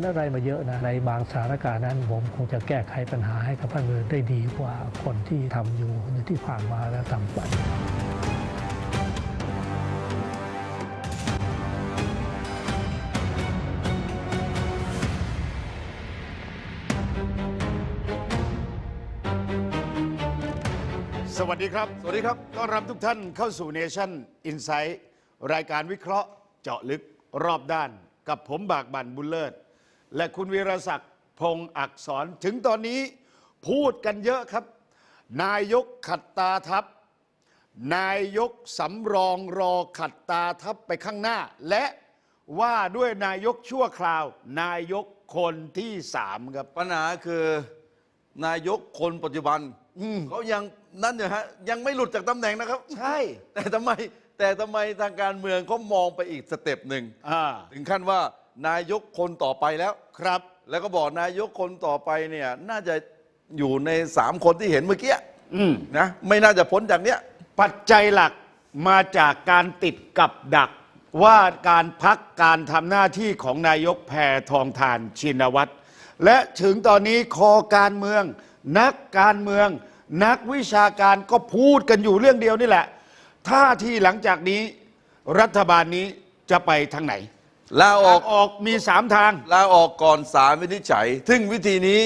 เห็นอะไรมาเยอะนะในบางสถานการณ์นั้น ผมคงจะแก้ไขปัญหาให้กับบ้านเมืองได้ดีกว่าคนที่ทำอยู่ในที่ผ่านมาและทำไปสวัสดีครับ สวัสดีครับ ต้อนรับทุกท่านเข้าสู่ Nation Insight รายการวิเคราะห์เจาะลึกรอบด้าน กับผมบากบันบุญเลิศ และคุณวีรศักดิ์พงศ์อักษรถึงตอนนี้พูดกันเยอะครับ นายกขัดตาทัพนายกสำรองรอขัดตาทัพไปข้างหน้า และว่าด้วยนายกชั่วคราว นายกคนที่สามครับ ปัญหาคือนายกคนปัจจุบันเขายังนั่นเนี่ยฮะยังไม่หลุดจากตำแหน่งนะครับ ใช่ แต่ทำไมแต่ทำไมทางการเมืองเขามองไปอีกสเต็ปหนึ่งอ่าถึงขั้นว่า นายกคนต่อไปแล้ว ครับ แล้วก็บอกนายกคนต่อไปเนี่ย น่าจะอยู่ในสามคนที่เห็นเมื่อกี้อืมนะไม่น่าจะพ้นจากเนี้ย ปัจจัยหลักมาจากการติดกับดัก ว่าการพักการทำหน้าที่ของนายกแพทองทานชินวัตรและถึงตอนนี้คอการเมือง นักการเมือง นักวิชาการก็พูดกันอยู่เรื่องเดียวนี่แหละท่าที่หลังจากนี้ รัฐบาลนี้จะไปทางไหน ลาออกทางออกมีสามทาง ลาออกก่อนศาลวินิจฉัย ซึ่งวิธีนี้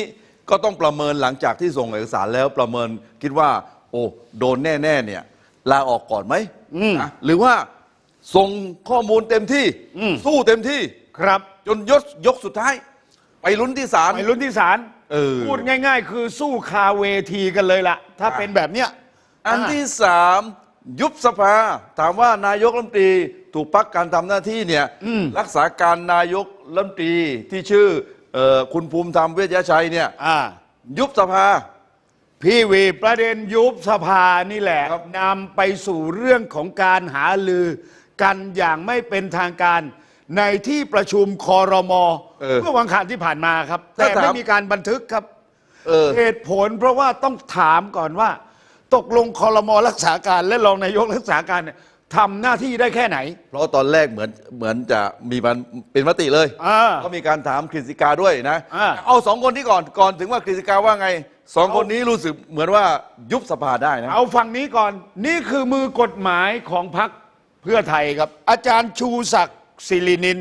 ก็ต้องประเมินหลังจากที่ส่งเอกสารแล้วประเมินคิดว่า โอ้โดนแน่ๆเนี่ย ลาออกก่อนไหมอืม นะหรือว่าส่งข้อมูลเต็มที่อืม สู้เต็มที่ ครับจนยศยกสุดท้าย ไปลุ้นที่ศาล ไปลุ้นที่ศาลเออ พูดง่าย ๆ คือสู้คาเวทีกันเลยล่ะ ถ้าเป็นแบบเนี้ยอันที่สาม ยุบสภา ถามว่านายกรัฐมนตรีถูกพักการทำหน้าที่เนี่ยอืมรักษาการนายกรัฐมนตรีที่ชื่อเออคุณภูมิธรรมเวชยชัยเนี่ยอ่ายุบสภา พี่วีประเด็นยุบสภานี่แหละครับนำไปสู่เรื่องของการหาลือกันอย่างไม่เป็นทางการในที่ประชุมคอรมอเออเมื่อวันอังคารที่ผ่านมาครับ แต่ถ้าถามไม่มีการบันทึกครับเออเหตุผลเพราะว่าต้องถามก่อนว่า ตกลงคอรมอรักษาการและรองนายกรักษาการเนี่ยทำหน้าที่ได้แค่ไหน เพราะตอนแรกเหมือนเหมือนจะมีมันเป็นมติเลยอ่าก็มีการถามกฤษฎิกาด้วยนะ อ่า เอาสองคนนี้ก่อนก่อนถึงว่ากฤษฎิกาว่าไงสองคนนี้รู้สึกเหมือนว่ายุบสภาได้นะ เอาฝั่งนี้ก่อน นี่คือมือกฎหมายของพรรคเพื่อไทยครับ อาจารย์ชูศักดิ์ศิรินิน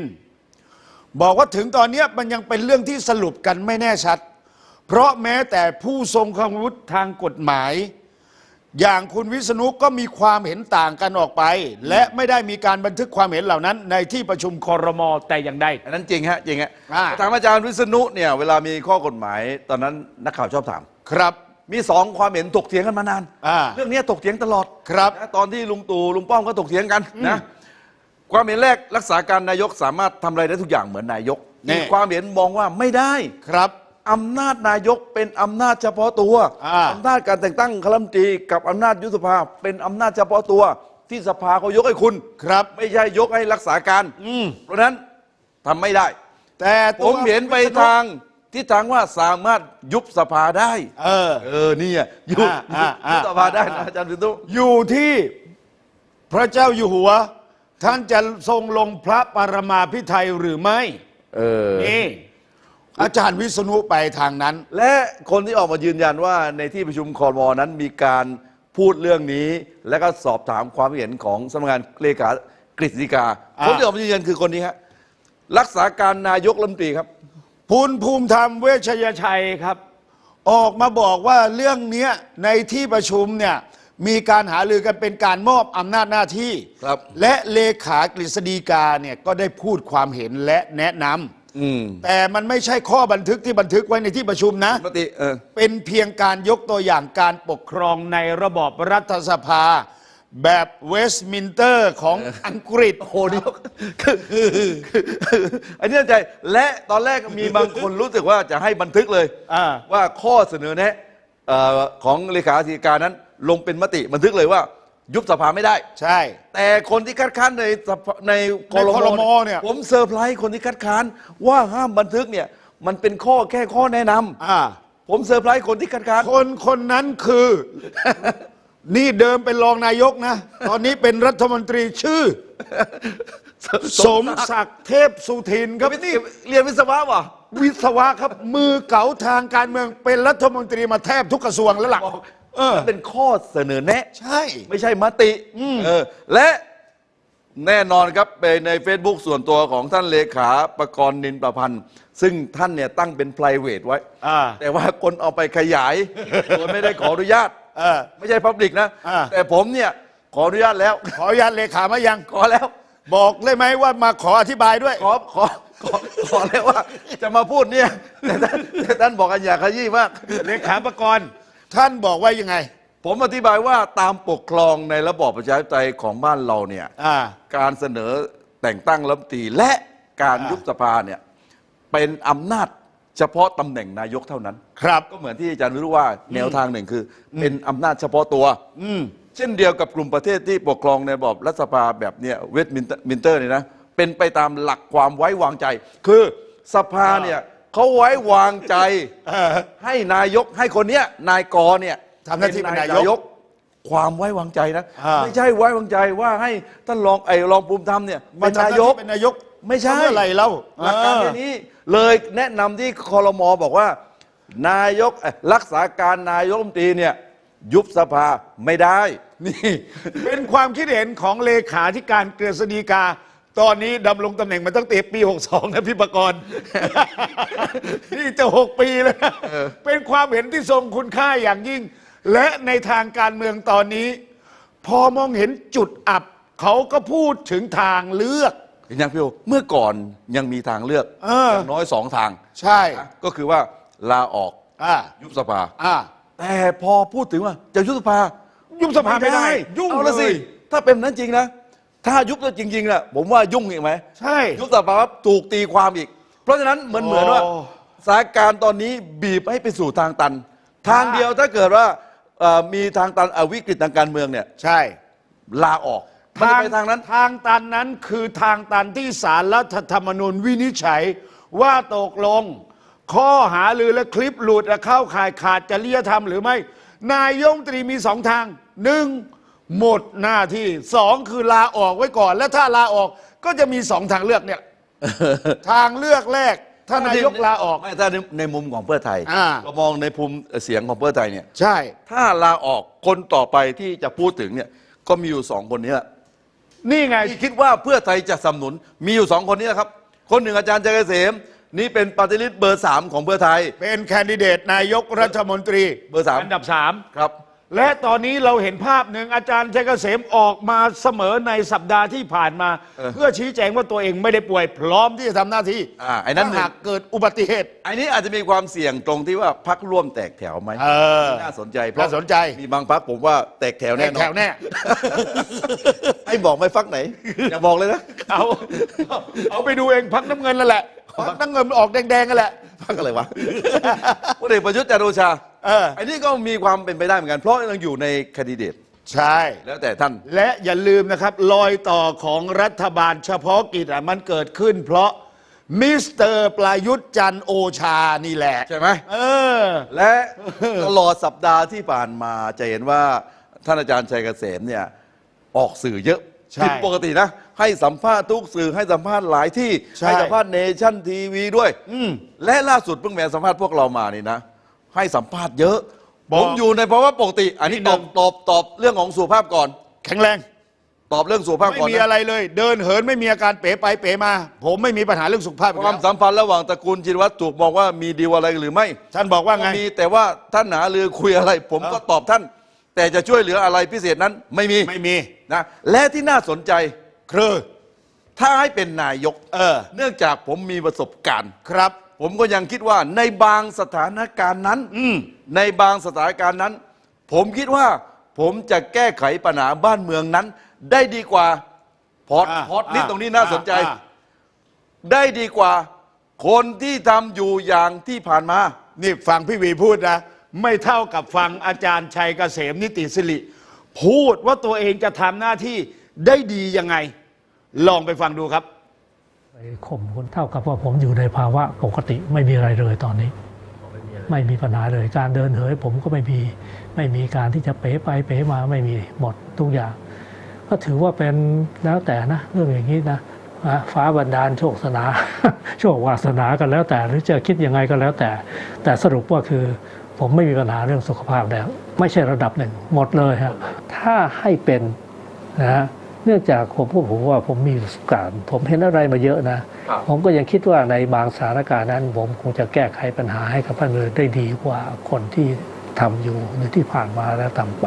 บอกว่าถึงตอนเนี้ยมันยังเป็นเรื่องที่สรุปกันไม่แน่ชัด เพราะแม้แต่ผู้ทรงความวุฒิทางกฎหมาย อย่างคุณวิษณุก็มีความเห็นต่างกันออกไป และไม่ได้มีการบันทึกความเห็นเหล่านั้น ในที่ประชุมคอรมอแต่อย่างใด อันนั้นจริงฮะจริงฮะอ่าถามอาจารย์วิษณุเนี่ยเวลามีข้อกฎหมาย ตอนนั้นนักข่าวชอบถาม ครับ มีสองความเห็นถกเถียงกันมานาน อ่าเรื่องนี้ถกเถียงตลอดครับนะตอนที่ลุงตู่ลุงป้อมก็ถกเถียงกันนะความเห็นแรกรักษาการนายกสามารถทำอะไรได้ทุกอย่างเหมือนนายกแน่อีกความเห็นมองว่าไม่ได้ ครับ อำนาจนายกเป็นอำนาจเฉพาะตัวอ่า อำนาจการแต่งตั้งคณะรัฐมนตรีกับอำนาจยุบสภาเป็นอำนาจเฉพาะตัว ที่สภาเขายกให้คุณ ครับ ไม่ใช่ยกให้รักษาการ อืม เพราะฉะนั้นทำไม่ได้ แต่ผตัวมเห็นไปทางทิศทางว่าสามารถยุบสภาได้ เออ เออนี่อะยุบอ่าอ่ายุบสภาได้อ่านะอาจารย์พิทุอยู่ที่พระเจ้าอยู่หัว ท่านจะทรงลงพระปรมาภิไธยหรือไม่ เออ นี่ อาจารย์วิษณุไปทางนั้น และคนที่ออกมายืนยันว่าในที่ประชุมคอรมอนั้นมีการพูดเรื่องนี้ และก็สอบถามความเห็นของสำนักงานเลขากฤษฎิกา อ่า คนที่ออกมายืนยันคือคนนี้ฮะรักษาการนายกรัฐมนตรีครับพูนภูมิธรรมเวชยชัยครับ ออกมาบอกว่าเรื่องเนี้ยในที่ประชุมเนี่ยมีการหารือกันเป็นการมอบอำนาจหน้าที่ ครับ และเลขากฤษฎีกาเนี่ยก็ได้พูดความเห็นและแนะนำอืม แต่มันไม่ใช่ข้อบันทึกที่บันทึกไว้ในที่ประชุมนะมติเออเป็นเพียงการยกตัวอย่างการปกครองในระบอบรัฐสภา แบบเวสต์มินเตอร์ของอังกฤษ โอ้โหนี่คือคือคืออันนี้เข้าใจและตอนแรกมีบางคนรู้สึกว่าจะให้บันทึกเลยอ่า ว่าข้อเสนอแนะเอ่อของเลขาธิการนั้น ลงเป็นมติบันทึกเลยว่า ยุบสภาไม่ได้ ใช่ แต่คนที่คัดค้านในสภาในคในอครรมมอเนี่ย ผมเซอร์ไพรส์คนที่คัดค้านว่าห้ามบันทึกเนี่ยมันเป็นข้อแค่ข้อแนะนำอ่า ผมเซอร์ไพรส์คนที่คัดค้าน คนคนนั้นคือ นี่เดิมเป็นรองนายกนะ ตอนนี้เป็นรัฐมนตรีชื่อ สมศักดิ์เทพสุทินครับนี่เรียนวิศวะวะวิศวะครับ มือเก๋าทางการเมืองเป็นรัฐมนตรีมาแทบทุกกระทรวงแล้วล่ะ เออมันเป็นข้อเสนอแนะ ใช่ ไม่ใช่มติเออและแน่นอนครับไปใน Facebook ส่วนตัวของท่านเลขาประกรณ์นินประพันธ์ ซึ่งท่านเนี่ยตั้งเป็น p r i v a t ไว้ อ่า แต่ว่าคนเอาไปขยาย โดยไม่ได้ขออนุญาต เออ ไม่ใช่พับลิกนะ อ่า แต่ผมเนี่ย ขออนุญาตแล้ว ขออนุญาตเลขามายัง ขอแล้ว บอกเลยไหมว่ามาขออธิบายด้วย ขอขอขอขอแล้วว่า จะมาพูดเนี่ย แต่ท่านแต่ท่านบอกอันอย่าขยี้มาก เลขาประกรณ์ ท่านบอกว่ายังไง ผมอธิบายว่าตามปกครองในระบอบประชาธิปไตยของบ้านเราเนี่ยอ่า การเสนอแต่งตั้งรัฐมนตรีและการอ่ายุ ยุบสภาเนี่ยเป็นอำนาจเฉพาะตำแหน่งนายกเท่านั้น ครับ ก็เหมือนที่อาจารย์วิรุว่าแนวทางหนึ่งคืออเป็นอำนาจเฉพาะตัว อืม เช่นเดียวกับกลุ่มประเทศที่ปกครองในระบอบรัฐสภาแบบเนี้ยเวสต์มินเตอร์เนี่ยนะเป็นไปตามหลักความไว้วางใจ คือสภาเนี่ย เขาไว้วางใจเออให้นายกให้คนเนี้ยนายกอเนี่ยทำหน้าที่เป็นนายก ความไว้วางใจนะอ่าไม่ใช่ไว้วางใจว่าให้ท่านรองไอ้รองภูมิธรรมเนี่ยมาเป็นทำหนาน้ายที่กเป็นนายก ไม่ใช่เมื่อไหร่เล่าหลักการเอแค่อนี้เลยแนะนำที่คอรมอบอกว่า นายกเอ่อรักษาการนายกรัฐมนตรีเนี่ยยุบสภาไม่ได้ นี่ เป็นความคิดเห็นของเลขาธิการกฤษฎีกา ตอนนี้ดำรงตำแหน่งมาตั้งแต่ปี 62 นะพี่ประกรณ์ นี่จะ 6 ปีแล้วนะเป็นความเห็นที่ทรงคุณค่าอย่างยิ่ง และในทางการเมืองตอนนี้ พอมองเห็นจุดอับ เขาก็พูดถึงทางเลือก เห็นยังพี่โอเมื่อก่อนยังมีทางเลือกเอออ ย่างน้อยสองทางใช่นะก็คือว่าลาออกอ่ายุบสภา อ่า แต่พอพูดถึงว่าจะยุบสภายุบสภาไม่ได้ยุ่งเอาเลละสิยถ้าเป็นนั้นจริงนะ ถ้ายุบแล้วจริงๆนะผมว่ายุ่งอีกไหมใช่ ยุบสภาปั๊บถูกตีความอีก เพราะฉะนั้นเหมือนโอ้เหมือนว่าสถานการณ์ตอนนี้บีบให้ไปสู่ทางตัน ทางเดียวถ้าเกิดว่าเอ่อมีทางตันเอาวิกฤตทางการเมืองเนี่ยใช่ ลาออกมันจะไปทางนั้น ทางตันนั้นคือทางตันที่สารรัฐธรรมนูญวินิจฉัยว่าตกลง ข้อหาลือและคลิปหลุดและเข้าข่ายขาดจริยธรรมหรือไม่ นายยงตรีมีสองทางหนึ่ง หมดหน้าที่สองคือลาออกไว้ก่อน และถ้าลาออกก็จะมีสองทางเลือกเนี่ย ทางเลือกแรกถ้านายกลาออก ไม่ถ้าในในมุมของเพื่อไทยอ่า เรามองในภูมิเสียงของเพื่อไทยเนี่ย ใช่ ถ้าลาออกคนต่อไปที่จะพูดถึงเนี่ย ก็มีอยู่สองคนนี้แหละนี่ไง ที่คิดว่าเพื่อไทยจะสนับสนุนมีอยู่สองคนนี้แหละครับ คนหนึ่งอาจารย์ใจเกษม นี่เป็นปฏิริษีเบอร์สามของเพื่อไทย เป็นแคนดิเดตนายกรัฐมนตรีเบอร์สามอันดับสามครับ และตอนนี้เราเห็นภาพหนึ่งอาจารย์ชัยเกษมออกมาเสมอในสัปดาห์ที่ผ่านมา เออ เพื่อชี้แจงว่าตัวเองไม่ได้ป่วย พร้อมที่จะทำหน้าที่อ่าไอ้นั่นถ้าหากเกิดอุบัติเหตุอันนี้อาจจะมีความเสี่ยงตรงที่ว่าพักร่วมแตกแถวไหมเออน่าสนใจเพระน่าสนใจ มีบางพักผมว่าแตกแถวแน่นอน แถวแน่ให้บอกไม่ฟักไหน อย่าบอกเลยนะ เอาเอาไปดูเองพักน้ำเงินนั่นแหละ พักน้ำเงินมันออกแดงๆกันแหละ พักอะไรวะ พลเอกประยุทธ์จันทร์โอชาเอออันนี้ก็มีความเป็นไปได้เหมือนกัน เพราะยังอยู่ในคดีเดต ใช่ แล้วแต่ท่าน และอย่าลืมนะครับรอยต่อของรัฐบาลเฉพาะกิจอะมันเกิดขึ้น เพราะมิสเตอร์ประยุทธ์จันทร์โอชานี่แหละ ใช่ไหม เออ และตลอดสัปดาห์ที่ผ่านมาจะเห็นว่าท่านอาจารย์ชัยเกษมเนี่ยออกสื่อเยอะใช่ ผิดปกตินะ ให้สัมภาษณ์ทุกสื่อให้สัมภาษณ์หลายที่ใช่ ให้สัมภาษณ์เนชั่นทีวีด้วย อืม และล่าสุดเพิ่งแมาสัมภาษณ์พวกเรามานี่นะ ให้สัมภาษณ์เยอะบอกผมอยู่ในภาวะปกติ อันนี้นิดนึตอบง ตอบตอบเรื่องของสุขภาพก่อน แข็งแรง ตอบเรื่องสุขภาพไม่ก่อนมีนะอะไรเลย เดินเหินไม่มีอาการเป๋ไปเป๋มา ผมไม่มีปัญหาเรื่องสุขภาพอยู่ความแล้วสัมพันธ์ระหว่างตระกูลจินวัตรถูกมองว่ามีดีลอะไรหรือไม่ท่านบอกว่าไง มีแต่ว่าท่านหาเรือคุยอะไร ผมก็ตอบท่าน แต่จะช่วยเหลืออะไรพิเศษนั้นไม่มีไม่มี นะและที่น่าสนใจ คือ ถ้าให้เป็นนายก เออ เนื่องจากผมมีประสบการณ์ ครับ ผมก็ยังคิดว่าในบางสถานการณ์นั้น อืมในบางสถานการณ์นั้น ผมคิดว่า ผมจะแก้ไขปัญหาบ้านเมืองนั้น ได้ดีกว่าพอดอ่าพอดนี่อ่าตรงนี้น่าสนใจ อ่าได้ดีกว่า คนที่ทำอยู่อย่างที่ผ่านมา นี่ฟังพี่วีพูดนะ ไม่เท่ากับฟังอาจารย์ชัยเกษมนิติสิริ พูดว่าตัวเองจะทำหน้าที่ ได้ดียังไง ลองไปฟังดูครับไปข่มคนเท่ากับว่าผมอยู่ในภาวะปกติไม่มีอะไรเลยตอนนี้ ไม่มีปัญหาเลยการเดินเหินผมก็ไม่มีไม่มีการที่จะเป๋ไปเป๋มาไม่มีหมดทุกอย่าง ก็ถือว่าเป็นแล้วแต่นะ เรื่องอย่างนี้นะนะฟ้าบันดาลโชคสนา โชควาสนากันแล้วแต่ หรือจะคิดยังไงก็แล้วแต่ แต่สรุปว่าคือผมไม่มีปัญหาเรื่องสุขภาพแล้ว ไม่ใช่ระดับหนึ่งหมดเลยฮะถ้าให้เป็นนะฮะ เนื่องจากผมพูดผมว่าผมมีประสบการณ์ผมเห็นอะไรมาเยอะนะครับผมก็ยังคิดว่าในบางสถานการณ์นั้น ผมคงจะแก้ไขปัญหาให้กับบ้านเมืองได้ดีกว่าคนที่ทำอยู่หรือที่ผ่านมาแล้วทำไป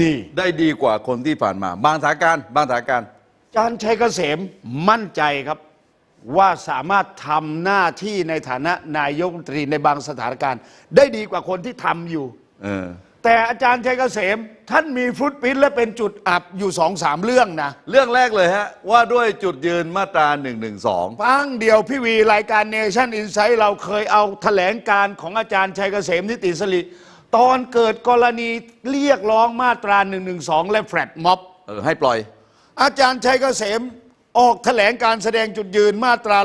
นี่ได้ดีกว่าคนที่ผ่านมา บางสถานการณ์บางสถานการณ์อาจารย์ชัยเกษมมั่นใจครับว่าสามารถทำหน้าที่ในฐานะนายกรัฐมนตรีในบางสถานการณ์ ได้ดีกว่าคนที่ทำอยู่ เออ แต่อาจารย์ชัยเกษมท่านมีฟุตปริ้นท์และเป็นจุดอับอยู่สองสามเรื่องนะ เรื่องแรกเลยฮะ ว่าด้วยจุดยืนมาตรา1นึฟังเดียวพี่วีรายการเนชั่นอินไซ t ์เราเคยเอาแถลงการของอาจารย์ชัยเกษมนิติสริตอนเกิดกรณีเรียกร้องมาตรา1นึและแฟลตม็อบ เออ ให้ปล่อย อาจารย์ชัยเกษมออกแถลงการแสดงจุดยืนมาตรา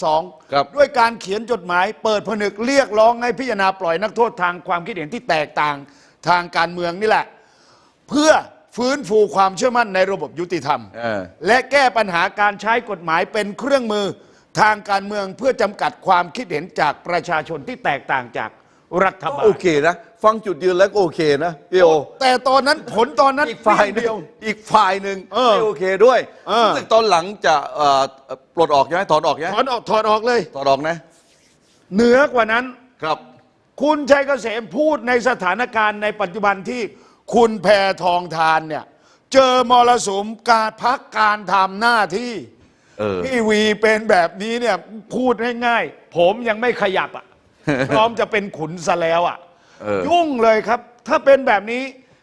112 ครับ ด้วยการเขียนจดหมายเปิดผนึกเรียกร้องให้พิจารณาปล่อยนักโทษทางความคิดเห็นที่แตกต่าง ทางการเมืองนี่แหละ เพื่อฟื้นฟูความเชื่อมั่นในระบบยุติธรรม เออ และแก้ปัญหาการใช้กฎหมายเป็นเครื่องมือทางการเมืองเพื่อจำกัดความคิดเห็นจากประชาชนที่แตกต่างจากรัฐก็บาล โอเคนะ ฟังจุดยืนแล้วก็โอเคนะพี่โอ แต่ตอนนั้นผลตอนนั้นอีกฝ่ายหเดีนึ่ยงวอีกฝ่ายหนึ่งเออไม่โอเคด้วยเออ รู้สึกตอนหลังจะเอ่อปลดออกใช่ไหมถอนออกใช่ไหมถอนออกถอดออกเลย ถอนออกนะ เหนือกว่านั้น ครับ คุณชัยเกษมพูดในสถานการณ์ในปัจจุบันที่คุณแพทองทานเนี่ย เจอมรสุมการพักการทำหน้าที่เออพี่วีเป็นแบบนี้เนี่ยพูดง่ายๆ ผมยังไม่ขยับอะพร้อมจะเป็นขุนซะแล้วอะเออยุ่งเลยครับ ถ้าเป็นแบบนี้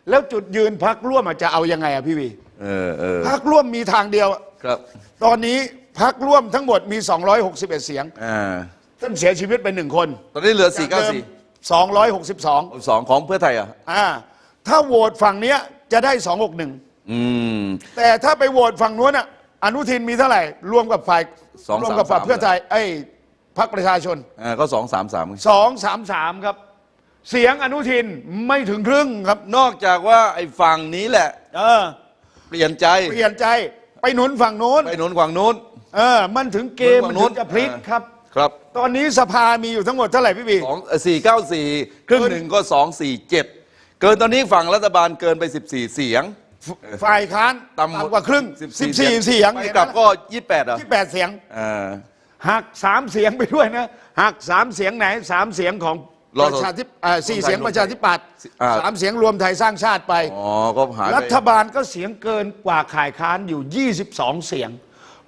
แล้วจุดยืนพักร่วมอะจะเอายังไงอะพี่วีเออเออพักร่วมมีทางเดียวอะครับ ตอนนี้พักร่วมทั้งหมดมี 261 เสียงอ่าท่านเสียชีวิตไปหนึ่งคน ตอนนี้เหลือ 4 9 262 4 2ของเพื่อไทยอะอ่าถ้าโหวตฝั่งเนี้ยจะได้ 261 อืม แต่ถ้าไปโหวตฝั่งนู้นอะอนุทินมีเท่าไหร่ รวมกับฝ่ายสองรวมกับฝ่ายสามสามเพื่อไทยไอ้พักประชาชน อ่าก็สองสามสาม233 ครับ เสียงอนุทินไม่ถึงครึ่งครับ นอกจากว่าไอ้ฝั่งนี้แหละ เออ เปลี่ยนใจเปลี่ยนใจไปหนุนฝั่งนู้น ไปหนุนฝั่งนู้น เออ มันถึงเกมหนุมันนฝั่งนู้ถึนงจะพลิกเออครับ ครับ ตอนนี้สภามีอยู่ทั้งหมดเท่าไหร่พี่บี สองสี่เก้าสี่ครึ่งหนึ่งก็สองสี่เจ็ดเกินตอนนี้ฝั่งรัฐบาลเกินไปสิบสี่เสียง ฝ่ายค้านต่ำกว่าครึ่ง 14 เสียงไปกลับก็ยี่แปดอะที่แปดเสียง อ่า หักสามเสียงไปด้วยนะหักสามเสียงไหนสามเสียงของรอประชาธิปอ่าสี่เสียงประชาธิปัตย์อ่า สามเสียงรวมไทยสร้างชาติไป อ๋อก็หายไปรัฐบาลก็เสียงเกินกว่าข่ายค้านอยู่ 22 เสียง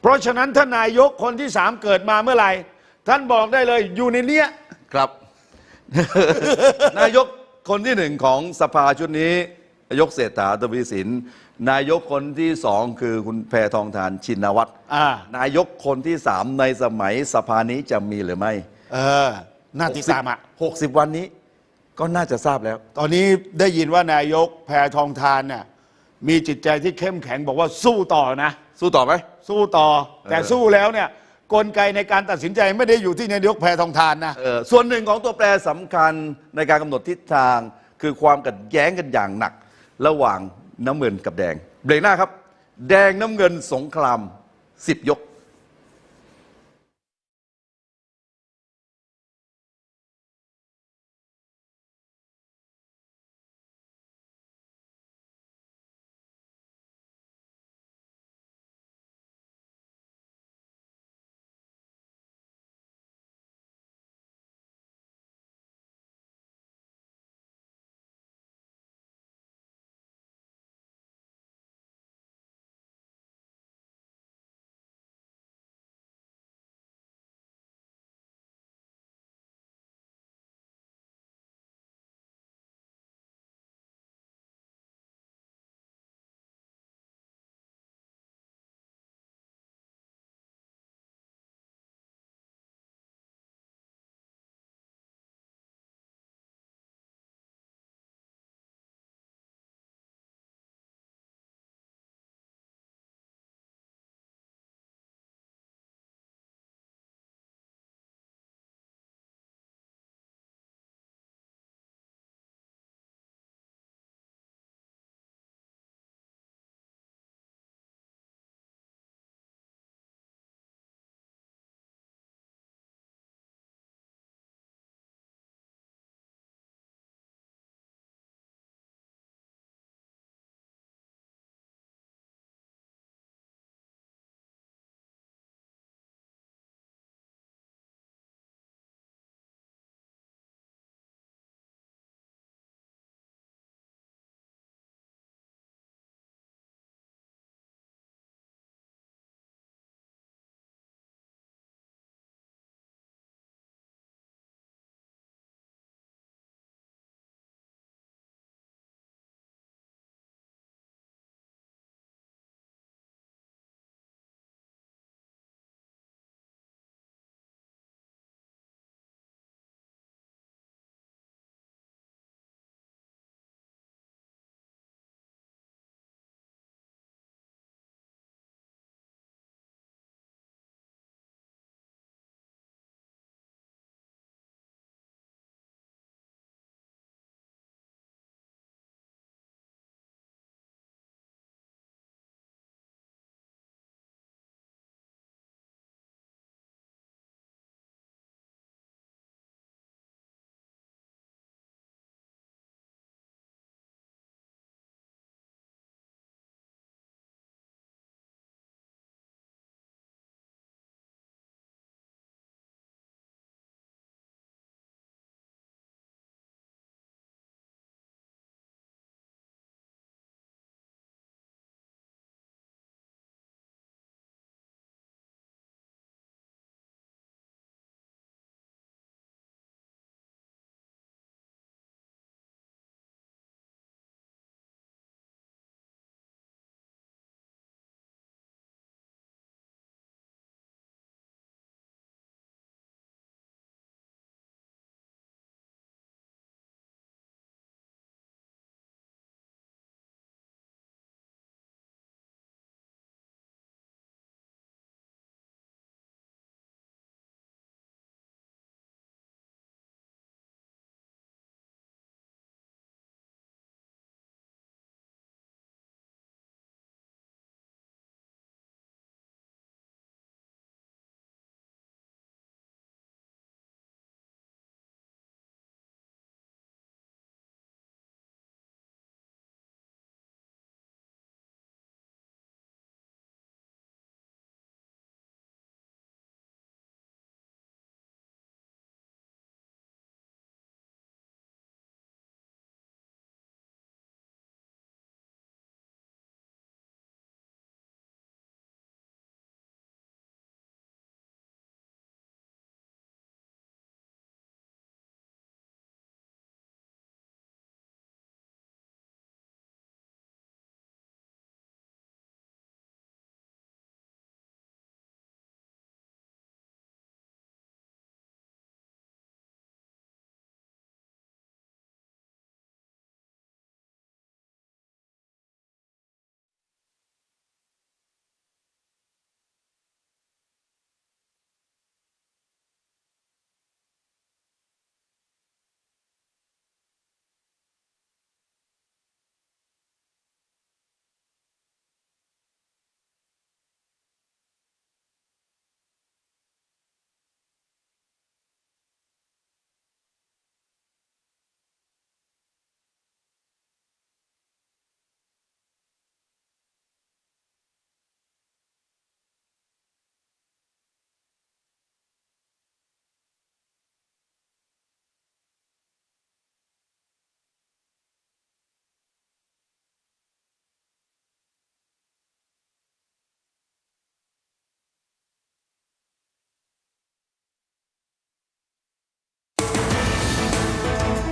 เพราะฉะนั้นท่านนายกคนที่สามเกิดมาเมื่อไหร่ ท่านบอกได้เลยอยู่ในเนี้ยครับ นายกคนที่หนึ่งของสภาชุดนี้ นายกเศรษฐาทวีสิน นายกคนที่สองคือคุณแพทองทานชินวัตรอ่านายกคนที่สามในสมัยสภานี้จะมีหรือไม่ เออน่าติดตามอะ60วันนี้ ก็น่าจะทราบแล้ว ตอนนี้ได้ยินว่านายกแพทองทานน่ะมีจิตใจที่เข้มแข็งบอกว่าสู้ต่อนะ สู้ต่อไหมสู้ต่อ แต่เออสู้แล้วเนี่ย กลไกในการตัดสินใจไม่ได้อยู่ที่นายกแพทองทานนะ เออส่วนหนึ่งของตัวแปรสำคัญในการกำหนดทิศทาง คือความกัดแย้งกันอย่างหนัก ระหว่างน้ำเงินกับแดง เบรกหน้าครับ แดงน้ำเงินสงคราม 10 ยก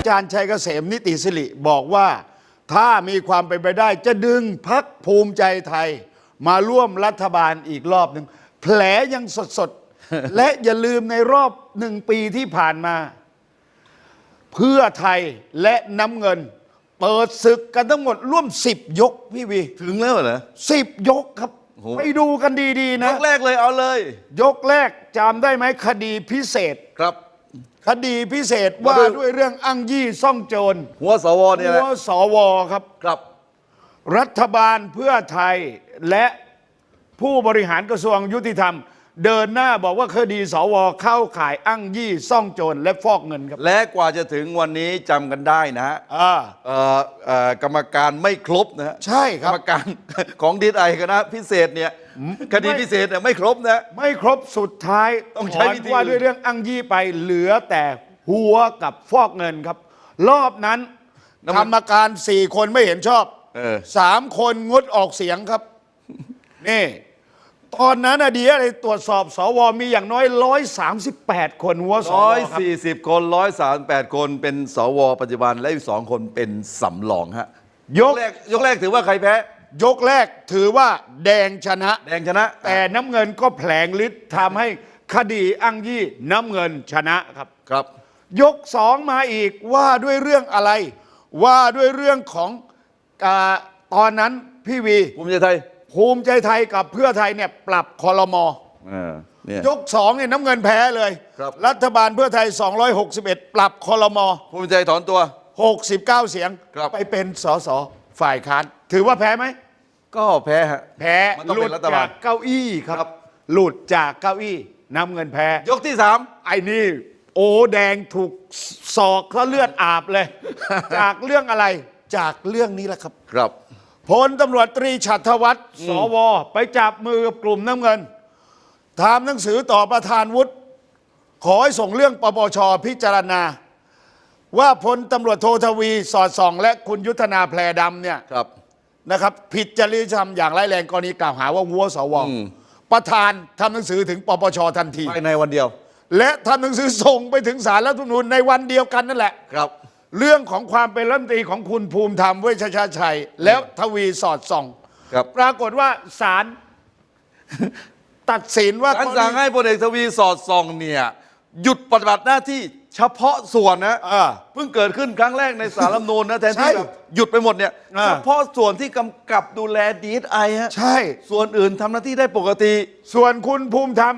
อาจารย์ชัยเกษมนิติสิริบอกว่าถ้ามีความเป็นไปได้จะดึงพักภูมิใจไทย มาร่วมรัฐบาลอีกรอบหนึ่งแผลยังสดๆและอย่าลืมในรอบหนึ่งปีที่ผ่านมา เพื่อไทยและน้ำเงิน เปิดศึกกันทั้งหมดร่วม10ยกพี่วี ถึงแล้วเหรอสิบยกครับโอ้โหไปดูกันดีๆยนะกแรกเลยเอาเลย ยกแรกจำได้ไหมคดีพิเศษครับ คดีพิเศษว่าว่าด้วยด้วยเรื่องอ้างยี่ซ่องโจร หัวสวเนี่ยแหหัละวสวครับ ครับ รัฐบาลเพื่อไทยและผู้บริหารกระทรวงยุติธรรม เดินหน้าบอกว่าคดีสวเข้าข่ายอ้างยี่ซ่องโจรและฟอกเงินครับ และกว่าจะถึงวันนี้จำกันได้นะฮะอ่า เอ่อเอ่อกรรมการไม่ครบนะฮะใช่คกรรับรมการ ของดีไอคณะพิเศษเนี่ย คดีพิเศษเนี่ยไม่ครบนะ ไม่ครบสุดท้ายต้องใช้วิธีถอนว่าด้วยเรื่องอ้างยี่ไปเหลือแต่หัวกับฟอกเงินครับ รอบนั้นกรรมการสี่คนไม่เห็นชอบเออสามคนงดออกเสียงครับ นี่ตอนนั้นอะดีอะไรตรวจสอบสวมีอย่างน้อย 138 คนหัวสวร้อยครับสี่สิบคนร้อยสามแปดคนเป็นสวปัจจุบันและอีกสองคนเป็นสำรองฮะยกแรกยกแรกถือว่าใครแพ้ ยกแรกถือว่าแดงชนะ แดงชนะ แต่น้ำเงินก็แผลงฤทธิ์ทำให้คดีอ้างยี่น้ำเงินชนะครับ ครับ ยกสองมาอีกว่าด้วยเรื่องอะไร ว่าด้วยเรื่องของอาตอนนั้นพี่วี ภูมิใจไทยภูมิใจไทยกับเพื่อไทยเนี่ยปรับคอรมอ เออเนี่ย ยกสองเนี่ยน้ำเงินแพ้เลย ครับ รัฐบาลเพื่อไทย 261 ปรับคอรมอ ภูมิใจถอนตัว 69 เสียงครับ ไปเป็นสส ฝ่ายค้านถือว่าแพ้ไหม ก็แพ้ฮะ แพ้มันต้องหลุเป็ดนรัฐบาลจากเก้าอี้คครัรับบหลุดจากเก้าอี้น้ำเงินแพ้ ยกที่สาม ไอ้นี่ โอแดงถูกศอกเขาเลือดอาบเลย จากเรื่องอะไรจากเรื่องนี้แหละครับ ครับ พลตำรวจตรีฉัตรวัฒน์สว ไปจับมือกับกลุ่มน้ำเงินทำหนังสือต่อประธานวุฒิขอให้ส่งเรื่องปปชพิจารณา ว่าพลตำรวจโททวี สอดส่อง และคุณยุทธนาแพรดำเนี่ยครับ นะครับผิดจริยธรรมอย่างร้ายแรงกรณีกล่าวหาว่าวัวสวอืม ประธานทำหนังสือถึงปปชทันที ภายในวันเดียวและทำหนังสือส่งไปถึงสารรัฐธรรมนูญในวันเดียวกันนั่นแหละ ครับ เรื่องของความเป็นรัฐมนตรีของคุณภูมิธรรมเวชชาชัย แล้วทวีสอดส่อง ครับปรากฏว่าศาล ตัดสินว่าการสั่งให้พลเอกทวีสอดส่องเนี่ย หยุดปฏิบัติหน้าที่ เฉพาะส่วนนะอ่าเพิ่งเกิดขึ้นครั้งแรกในสารรัฐธรรมนูญนะแทนใช่ที่แบบหยุดไปหมดเนี่ยอ่า เฉพาะส่วนที่กำกับดูแลดีไอฮะใช่ ส่วนอื่นทำหน้าที่ได้ปกติ ส่วนคุณภูมิธรรม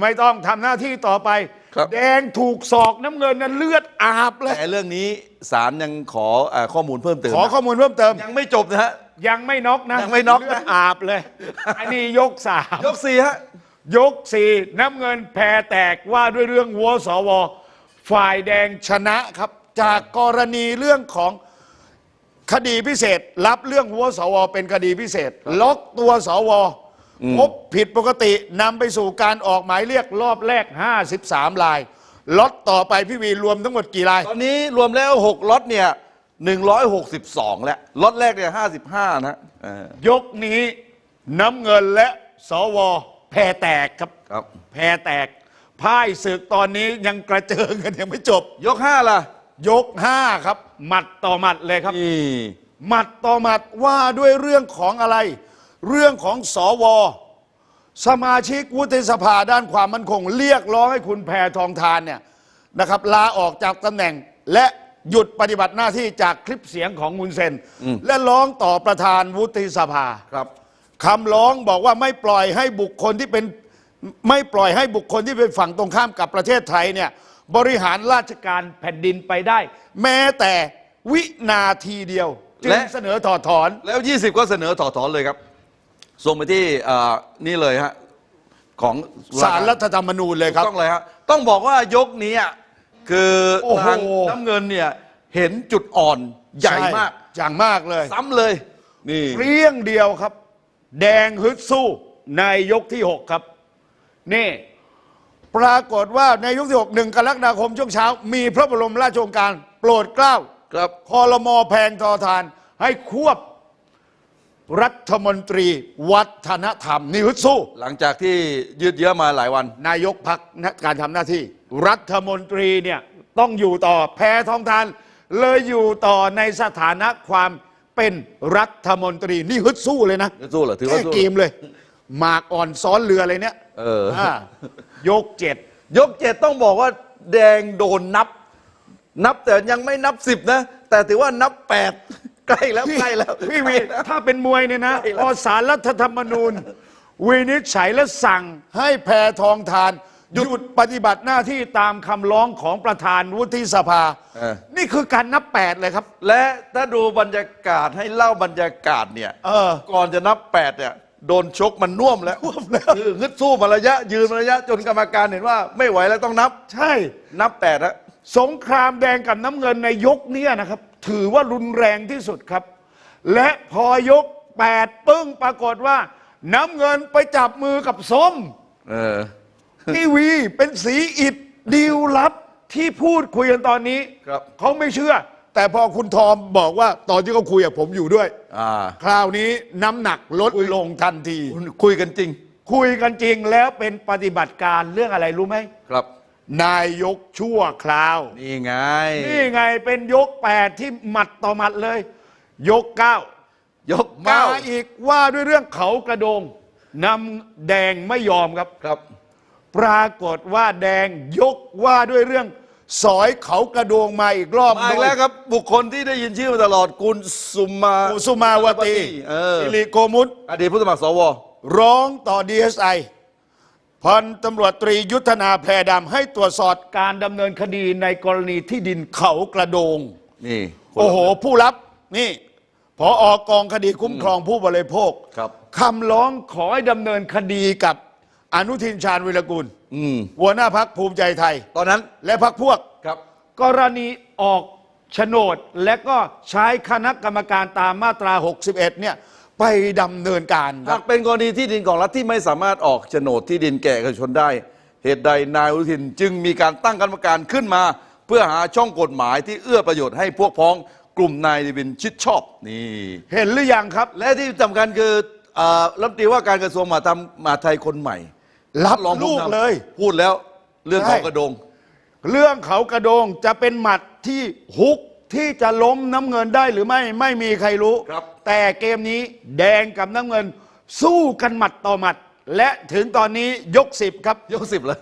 ไม่ต้องทำหน้าที่ต่อไป ครับ แดงถูกศอกน้ำเงินนั้นเลือดอาบเลย แต่เรื่องนี้ศาลยังขอเอ่อข้อมูลเพิ่มเติมขอข้อมูลเพิ่มเติม ยังไม่จบนะฮะ ยังไม่น็อกนะยังไม่น็อกนะ เลือดอาบเลย อันนี้ยกสามยกสี่ฮะ ยกสี่น้ำเงินแพ้แตกว่าด้วยเรื่องวัวสว ฝ่ายแดงชนะครับ จากกรณีเรื่องของคดีพิเศษ รับเรื่องวัวสวเป็นคดีพิเศษ ล็อกตัวสวพบผิดปกตินำไปสู่การออกหมายเรียกรอบแรก 53 ลายล็อตต่อไปพี่วีรวมทั้งหมดกี่ลาย ตอนนี้รวมแล้ว 6ล็อตเนี่ย162 แล้วล็อตแรกเนี่ย55 นะเออยกนี้น้ำเงินและสวแพ้แตกครับ ครับ แพ้แตก พ่ายศึกตอนนี้ยังกระเจิงกันยังไม่จบ ยก5ล่ะ ยกห้าครับ หมัดต่อหมัดเลยครับ นี่ หมัดต่อหมัดว่าด้วยเรื่องของอะไร เรื่องของสว สมาชิกวุฒิสภาด้านความมั่นคง เรียกร้องให้คุณแพทองทานเนี่ยนะครับลาออกจากตำแหน่งและหยุดปฏิบัติหน้าที่จากคลิปเสียงของมุนเซน และร้องต่อประธานวุฒิสภาครับคำร้องบอกว่าไม่ปล่อยให้บุคคลที่เป็น ไม่ปล่อยให้บุคคลที่เป็นฝั่งตรงข้ามกับประเทศไทยเนี่ยบริหารราชการแผ่นดินไปได้ แม้แต่วินาทีเดียวจึงและ เสนอถอดถอน แล้ว 20 ก็เสนอถอดถอนเลยครับ ส่งไปที่เอ่อนี่เลยฮะ ของสารรัฐธรรมนูญเลยครับ ต้องเลยฮะ ต้องบอกว่ายกนี้อะคือโอ้โห ทางน้ำเงินเนี่ย เห็นจุดอ่อนใหญ่มากอย่างมากเลย ซ้ำเลย นี่ เปรี้ยงเดียวครับ แดงฮึดสู้ในยกที่ 6 ครับ นี่ปรากฏว่าในยกที่6หนึ่งกรกฎาคมช่วงเช้า มีพระบรมราชโองการ โปรดเกล้าครับคอรมอแพงทอทาน ให้ควบรัฐมนตรีวัฒนธรรมนี่ฮึดสู้ หลังจากที่ยืดเยื้อมาหลายวัน นายกพักการทำหน้าที่ รัฐมนตรีเนี่ยต้องอยู่ต่อแพทองทาน เลยอยู่ต่อในสถานะความเป็นรัฐมนตรีนี่ฮึดสู้เลยนะสู้เหรอถือว่าแค่สู้เกมเลยหมากอ่อนซ้อนเรืออะไรเนี่ย เออ อ่ายกเจ็ดยกเจ็ดต้องบอกว่าแดงโดนนับ นับแต่ยังไม่นับสิบนะ แต่ถือว่านับแปดใกล้แล้วใกล้แล้วพี่วีใกล้แล้ว ถ้าเป็นมวยเนี่ยนะใช่แล้ว พอสารรัฐธรรมนูญ วินิจฉัยและสั่งให้แพทองทาน หยุดปฏิบัติหน้าที่ตามคำร้องของประธานวุฒิสภา เออ นี่คือการนับแปดเลยครับ และถ้าดูบรรยากาศให้เล่าบรรยากาศเนี่ย เออ ก่อนจะนับแปดเนี่ย โดนชกมันน่วมแล้วคือฮึดสู้มาระยะ ยืนมาระยะ จนกรรมการเห็นว่าไม่ไหวแล้วต้องนับ ใช่ นับแปดแล้วสงครามแดงกับน้ำเงินในยกเนี้ยนะครับ ถือว่ารุนแรงที่สุดครับ และพอยกแปดปึ้งปรากฏว่า น้ำเงินไปจับมือกับส้ม เออ ทีวีเป็นสีอิดดีลลับที่พูดคุยกันตอนนี้ครับ เขาไม่เชื่อ แต่พอคุณทอมบอกว่าตอนที่เขาคุยกับผมอยู่ด้วย อ่าคราวนี้น้ำหนักลดลงทันที คุยกันจริงคุยกันจริงแล้วเป็นปฏิบัติการเรื่องอะไรรู้ไหม ครับ นายกชั่วคราว นี่ไง นี่ไงเป็นยกแปดที่หมัดต่อหมัดเลย ยกเก้ายกมาเก้าอีกว่าด้วยเรื่องเขากระโดงนำแดงไม่ยอมครับ ครับ ปรากฏว่าแดงยกว่าด้วยเรื่อง สอยเขากระโดงมาอีกรอบมาอีกแล้วครับ บุคคลที่ได้ยินชื่อมาตลอดกุลสุมากุสุมาวตีเออสิริโกมุตอดีตผู้สมัครสว ร้องต่อ DSI พันตำรวจตรียุทธนาแพรดำให้ตรวจสอบการดำเนินคดีในกรณีที่ดินเขากระโดงนี่คนละโอ้โห ผู้รับนี่พออกองคดีคุ้มครองผู้บริโภคครับคำร้องขอให้ดำเนินคดีกับอนุทินชาญวิรกุล อืมหัวหน้าพักภูมิใจไทย ตอนนั้นและพักพวก ครับกรณีออกโฉนดและก็ใช้คณะกรรมการตามมาตรา 61 เนี่ย ไปดำเนินการคหารักบเป็นกรณีที่ดินของรัฐที่ไม่สามารถออกโฉนดที่ดินแก่เอกชนได้ เหตุใดนายอนุทินจึงมีการตั้งคณะกรรมการขึ้นมา เพื่อหาช่องกฎหมายที่เอื้อประโยชน์ให้พวกพ้องกลุ่มนายเดวินชิดชอบนี่ เห็นหรือยังครับ และที่สำคัญคือเอ่อรัฐมนตรีว่าการกระทรวงมหาดไทยมหาดไทยคนใหม่ รับรองลูกผู้นำเลย พูดแล้วเรื่องใช่ของกระโดง เรื่องเขากระโดงจะเป็นหมัดที่ฮุกที่จะล้มน้ำเงินได้หรือไม่ไม่มีใครรู้ ครับ แต่เกมนี้แดงกับน้ำเงิน สู้กันหมัดต่อหมัด และถึงตอนนี้ยกสิบครับ ยกสิบเลย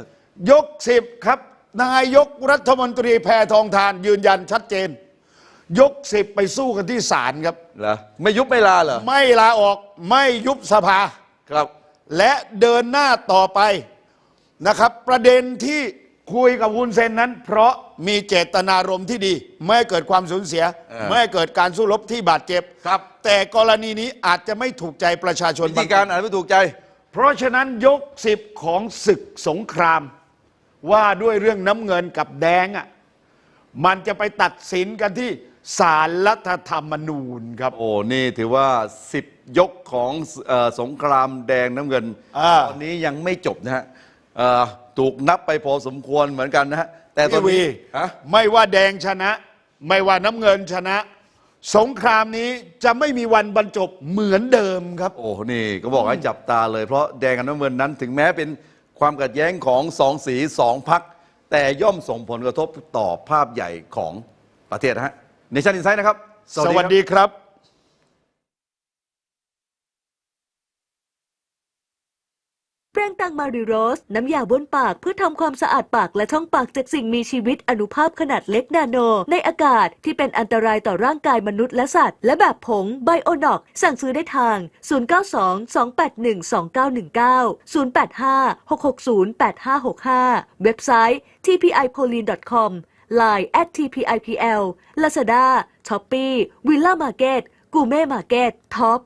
ยกสิบครับ นายกรัฐมนตรีแพทองทานยืนยันชัดเจน ยกสิบไปสู้กันที่ศาลครับ เหรอ ไม่ยุบไม่ลาเหรอ ไม่ลาออกไม่ยุบสภา ครับ และเดินหน้าต่อไปนะครับ ประเด็นที่คุยกับวุนเซนนั้น เพราะมีเจตนารมณ์ที่ดี ไม่ให้เกิดความสูญเสีย เออ ไม่ให้เกิดการสู้รบที่บาดเจ็บ ครับแต่กรณีนี้อาจจะไม่ถูกใจประชาชนวิธีการอ่านไม่ถูกใจ เพราะฉะนั้นยกสิบของศึกสงคราม ว่าด้วยเรื่องน้ำเงินกับแดงอะมันจะไปตัดสินกันที่ ศาลรัฐธรรมนูญครับ โอ้ นี่ถือว่าสิบยกของเออสงครามแดงน้ำเงิน อ่า ตอนนี้ยังไม่จบนะฮะเอ่อถูกนับไปพอสมควรเหมือนกันนะฮะ แต่ตอนพี่วีนี้ฮะ ไม่ว่าแดงชนะ ไม่ว่าน้ำเงินชนะ สงครามนี้จะไม่มีวันบรรจบเหมือนเดิมครับ โอ้ นี่ก็บอกให้จับตาเลย เพราะแดงกับน้ำเงินนั้นถึงแม้เป็นความขัดแย้งของสองสีสองพัก แต่ย่อมส่งผลกระทบต่อภาพใหญ่ของประเทศนะฮะ ในชั้นอินไซด์นะครับ สวัสดีครับแปรงตังมาริโรส น้ำยาบ้วนปากเพื่อทำความสะอาดปากและช่องปากจากสิ่งมีชีวิตอนุภาพขนาดเล็กนาโน ในอากาศที่เป็นอันตรายต่อร่างกายมนุษย์และสัตว์ และแบบผงไบโอนอก สั่งซื้อได้ทาง 092-281-2919 085-660-8565 เว็บไซต์ tpipolin.com Line at tpipl Lazada Shopee Villa Market กูเม่มาร์เก็ตท็อป